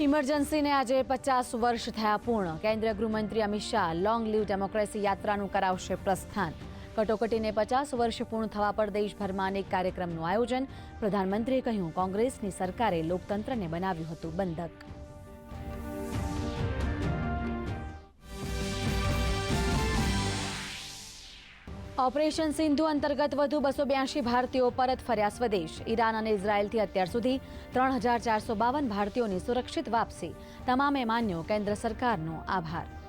ઇમરજન્સીને આજે પચાસ વર્ષ થયા પૂર્ણ. કેન્દ્રીય ગૃહમંત્રી Amit Shah long live democracy યાત્રાનું કરાવશે પ્રસ્થાન. કટોકટીને પચાસ વર્ષ પૂર્ણ થવા પર દેશભરમાં અનેક કાર્યક્રમનું આયોજન પ્રધાનમંત્રીએ કહ્યું. કોંગ્રેસની સરકારે લોકતંત્રને બનાવ્યું હતું બંધક. ઓપરેશન સિંધુ અંતર્ગત વધુ બસો બ્યાસી ભારતીયો પરત ફર્યા સ્વદેશ. ઈરાન અને ઇઝરાયલથી અત્યાર સુધી ત્રણ હજાર ચારસો બાવન ભારતીયોની સુરક્ષિત વાપસી. તમામે માન્યો કેન્દ્ર સરકારનો આભાર.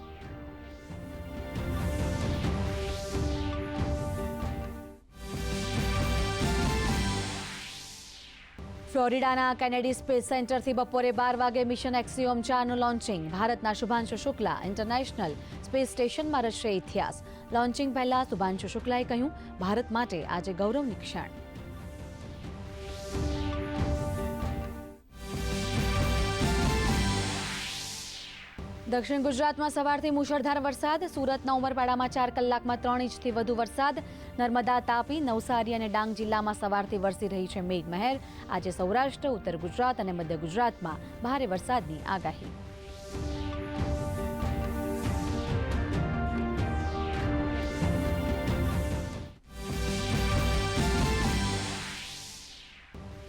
ફ્લોરિડાના કેનેડી સ્પેસ સેન્ટરથી બપોરે બાર વાગે મિશન એક્સિયોમ ચારનું લોન્ચિંગ. ભારતના શુભાંશુ શુક્લા ઇન્ટરનેશનલ સ્પેસ સ્ટેશનમાં રચશે ઇતિહાસ. લોન્ચિંગ પહેલા શુભાંશુ શુક્લાએ કહ્યું, ભારત માટે આજે ગૌરવની ક્ષણ. દક્ષિણ ગુજરાતમાં સવારથી મુશળધાર વરસાદ. સુરતના ઉમરપાડામાં ચાર કલાકમાં ત્રણ ઇંચથી વધુ વરસાદ. નર્મદા, તાપી, નવસારી અને ડાંગ જિલ્લામાં સવારથી વરસી રહી છે મેઘમહેર. આજે સૌરાષ્ટ્ર, ઉત્તર ગુજરાત અને મધ્ય ગુજરાતમાં ભારે વરસાદની આગાહી.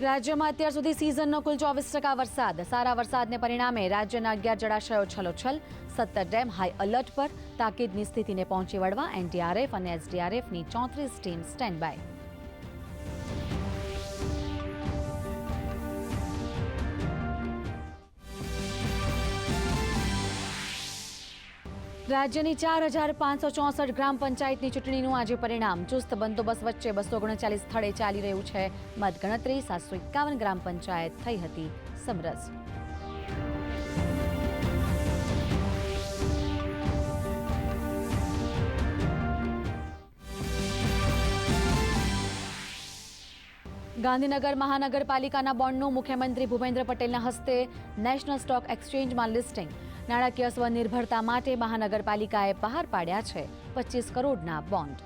રાજ્યમાં અત્યાર સુધી સિઝનનો કુલ ચોવીસ ટકા વરસાદ. સારા વરસાદને પરિણામે રાજ્યના અગિયાર જળાશયો છલોછલ, સત્તર ડેમ હાઈ એલર્ટ પર, તાકીદની સ્થિતિને પહોંચી વળવા એનડીઆરએફ અને એસડીઆરએફની ચોત્રીસ ટીમ સ્ટેન્ડ બાય રાજ્યની ચાર હજાર પાંચસો ચોસઠ ગ્રામ પંચાયતની ચૂંટણીનું આજે પરિણામ. ચુસ્ત બંદોબસ્ત વચ્ચે બસો ઓગણચાલીસ સ્થળે ચાલી રહ્યું છે. મતગણતરી સાતસો એકાવન ગ્રામ પંચાયત થઈ હતી સમરસ. ગાંધીનગર મહાનગરપાલિકાના બોન્ડનું મુખ્યમંત્રી ભૂપેન્દ્ર પટેલના હસ્તે નેશનલ સ્ટોક એક્સચેન્જમાં લિસ્ટિંગ. નાણાકીય સ્વનિર્ભરતા માટે મહાનગરપાલિકાએ બહાર પાડ્યા છે. પચીસ કરોડના બોન્ડ.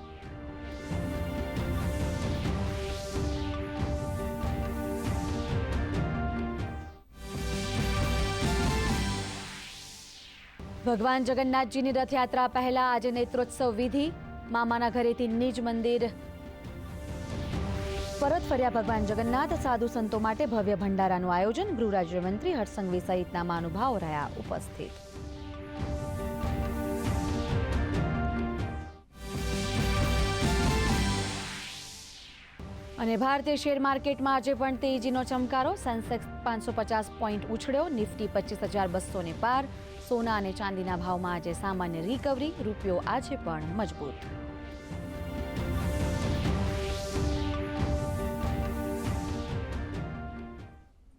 ભગવાન જગન્નાથજીની રથયાત્રા પહેલા આજે નેત્રોત્સવ વિધિ. મામાના ઘરેથી નિજ મંદિર પરત ફર્યા ભગવાન જગન્નાથ સાધુ સંતો માટે ભવ્ય ભંડારાનું આયોજન ગૃહ રાજ્યમંત્રી હર્ષસંઘવી સહિતના મહાનુભાવો રહ્યા ઉપસ્થિત. અને ભારતીય શેર માર્કેટમાં આજે પણ તેજીનો ચમકારો. સેન્સેક્સ પાંચસો પચાસ પોઈન્ટ ઉછળ્યો. નિફ્ટી પચીસ હજાર બસોને પાર. સોના અને ચાંદીના ભાવમાં આજે સામાન્ય રિકવરી. રૂપિયો આજે પણ મજબૂત.